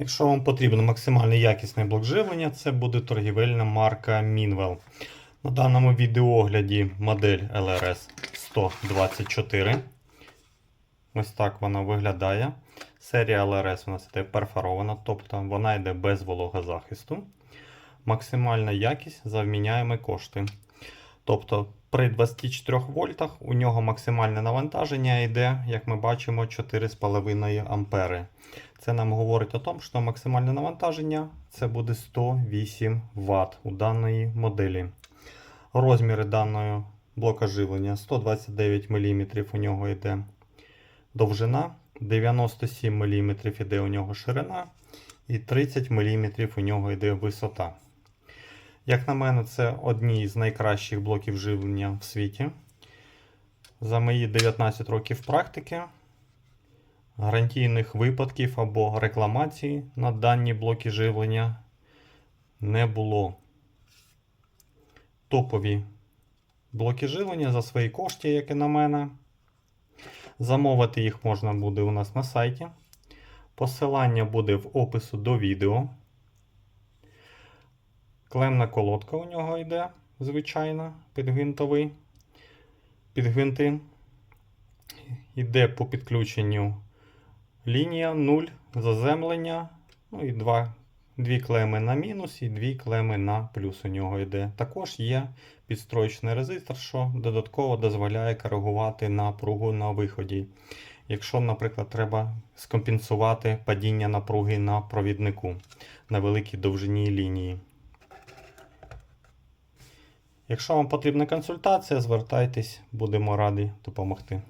Якщо вам потрібен максимально якісний блок живлення, це буде торгівельна марка Minwell. На даному відеоогляді модель LRS 124. Ось так вона виглядає. Серія LRS у нас йде перфорована, тобто вона йде без вологозахисту. Максимальна якість за вміняємі кошти. Тобто при 24 вольтах у нього максимальне навантаження йде, як ми бачимо, 4,5 ампери. Це нам говорить о тому, що максимальне навантаження це буде 108 Вт у даної моделі. Розміри даного блока живлення 129 мм у нього йде довжина, 97 мм йде у нього ширина і 30 мм у нього йде висота. Як на мене, це одні з найкращих блоків живлення в світі. За мої 19 років практики, гарантійних випадків або рекламацій на дані блоки живлення не було. Топові блоки живлення за свої кошти, як і на мене. Замовити їх можна буде у нас на сайті. Посилання буде в опису до відео. Клемна колодка у нього йде, звичайно, підгвинтовий. Підгвинти. Йде по підключенню лінія 0, заземлення. Ну і два, дві клеми на мінус і дві клеми на плюс у нього йде. Також є підстроєчний резистор, що додатково дозволяє коригувати напругу на виході. Якщо, наприклад, треба скомпенсувати падіння напруги на провіднику на великій довжині лінії. Якщо вам потрібна консультація, звертайтесь, будемо раді допомогти.